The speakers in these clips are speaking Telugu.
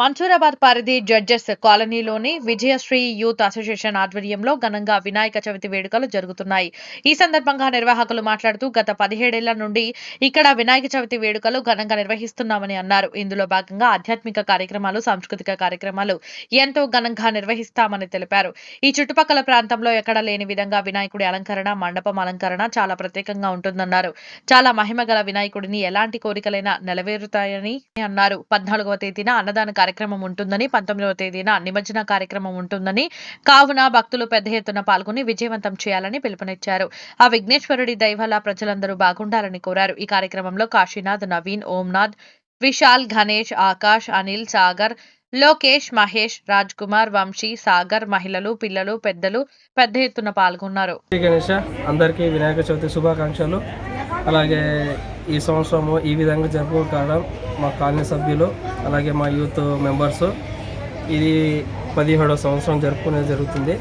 మన్సూరాబాద్ పరిధి జడ్జెస్ కాలనీలోని విజయశ్రీ యూత్ అసోసియేషన్ ఆధ్వర్యంలో ఘనంగా వినాయక చవితి వేడుకలు జరుగుతున్నాయి. ఈ సందర్భంగా నిర్వాహకులు మాట్లాడుతూ గత పదిహేడేళ్ళ నుండి ఇక్కడ వినాయక చవితి వేడుకలు ఘనంగా నిర్వహిస్తున్నామని అన్నారు. ఇందులో భాగంగా ఆధ్యాత్మిక కార్యక్రమాలు సాంస్కృతిక కార్యక్రమాలు ఎంతో ఘనంగా నిర్వహిస్తామని తెలిపారు. ఈ చుట్టుపక్కల ప్రాంతంలో ఎక్కడ లేని విధంగా వినాయకుడి అలంకరణ మండపం అలంకరణ చాలా ప్రత్యేకంగా ఉంటుందన్నారు. చాలా మహిమ గల వినాయకుడిని ఎలాంటి కోరికలైనా నెరవేరుతాయని అన్నారు. పద్నాలుగవ తేదీన అన్నదాన కార్యక్రమం ఉంటుందని పంతొమ్మిదవ తేదీన నిమజ్జన కార్యక్రమం ఉంటుందని కావున భక్తులు పెద్ద ఎత్తున పాల్గొని విజయవంతం చేయాలని పిలుపునిచ్చారు. ఆ విఘ్నేశ్వరుడి దైవల ప్రజలందరూ బాగుండాలని కోరారు. ఈ కార్యక్రమంలో కాశీనాథ్ నవీన్ ఓంనాథ్ విశాల్ గణేష్ ఆకాష్ అనిల్ సాగర్ లోకేష్ మహేష్ రాజ్ కుమార్ వంశీ సాగర్ మహిళలు పిల్లలు పెద్దలు పెద్ద ఎత్తున పాల్గొన్నారు. గణేష అందరికీ వినాయక చవితి శుభాకాంక్షలు. అలాగే ఈ సంవత్సరము ఈ విధంగా జరుపు కావడం మా కాలనీ సభ్యులు అలాగే మా యూత్ మెంబర్స్. ఇది పదిహేడవ సంవత్సరం జరుపుకునేది జరుగుతుంది.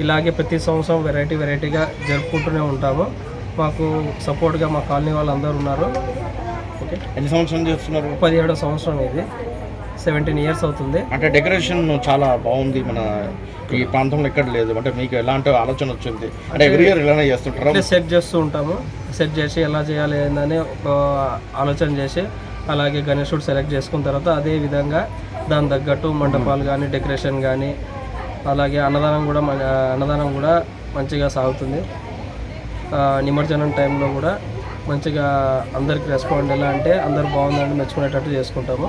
ఇలాగే ప్రతి సంవత్సరం వెరైటీ వెరైటీగా జరుపుకుంటూనే ఉంటాము. మాకు సపోర్ట్గా మా కాలనీ వాళ్ళందరూ ఉన్నారు. ఓకే. ఎన్ని సంవత్సరం చేస్తున్నారు? పదిహేడవ సంవత్సరం ఇది. సెవెంటీన్ ఇయర్స్ అవుతుంది. అంటే డెకరేషన్ చాలా బాగుంది మన ఈ ప్రాంతంలో ఎక్కడ లేదు. అంటే మీకు ఎలాంటి ఆలోచన వచ్చింది? అంటే ఎవ్రీ ఇయర్ ఇలానే చేస్తుంటారా? సెట్ చేస్తూ ఉంటాము. సెట్ చేసి ఎలా చేయాలి ఏందని ఒక ఆలోచన చేసి అలాగే గణేశుడు సెలెక్ట్ చేసుకున్న తర్వాత అదే విధంగా దాని తగ్గట్టు మండపాలు కానీ డెకరేషన్ కానీ అలాగే అన్నదానం కూడా మన అన్నదానం కూడా మంచిగా సాగుతుంది. నిమజ్జనం టైంలో కూడా మంచిగా అందరికి రెస్పాండ్ ఎలా అంటే అందరు బాగుందని మెచ్చుకునేటట్టు చేసుకుంటాము.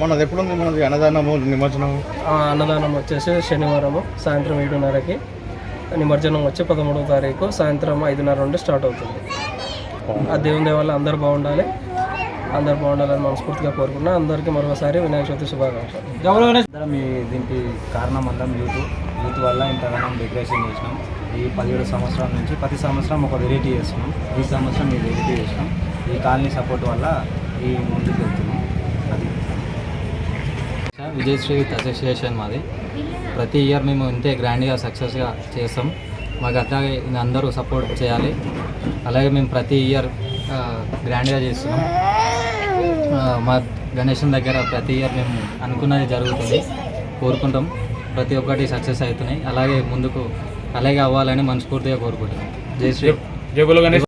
మనది ఎప్పుడు ఉంది మనది? అన్నదానము నిమజ్జనం ఆ, అన్నదానం వచ్చేసి శనివారము సాయంత్రం ఏడున్నరకి. నిమజ్జనం వచ్చి పదమూడవ తారీఖు సాయంత్రం ఐదున్నర నుండి స్టార్ట్ అవుతుంది. ఆ దేవుని దేవాల అందరూ బాగుండాలి. అందరు బాగుండాలని మనస్ఫూర్తిగా కోరుకున్నా అందరికీ మరొకసారి వినాయక చవితి శుభాకాంక్షలు. ఈ దీనికి కారణం అందరం యూత్ యూత్ వల్ల ఇంతగానం డెకరేషన్ చేసినాం. ఈ పదిహేడు సంవత్సరాల నుంచి ప్రతి సంవత్సరం ఒక వెరైటీ చేస్తున్నాం. ఈ సంవత్సరం ఈ వెరైటీ చేసినాం. ఈ కాలనీ సపోర్ట్ వల్ల ఈ ముందుకు వెళ్తున్నాం. విజయశ్రీ యూత్ అసోసియేషన్ మాది. ప్రతి ఇయర్ మేము ఇంతే గ్రాండ్గా సక్సెస్గా చేస్తాం. మాకు అట్లాగే అందరూ సపోర్ట్ చేయాలి. అలాగే మేము ప్రతి ఇయర్ గ్రాండ్గా చేస్తున్నాం. మా గణేశం దగ్గర ప్రతి ఇయర్ మేము అనుకున్నది జరుగుతుంది. కోరుకుంటాం. ప్రతి ఒక్కటి సక్సెస్ అవుతున్నాయి. అలాగే ముందుకు అలాగే అవ్వాలని మనస్ఫూర్తిగా కోరుకుంటున్నాం. జై శ్రీ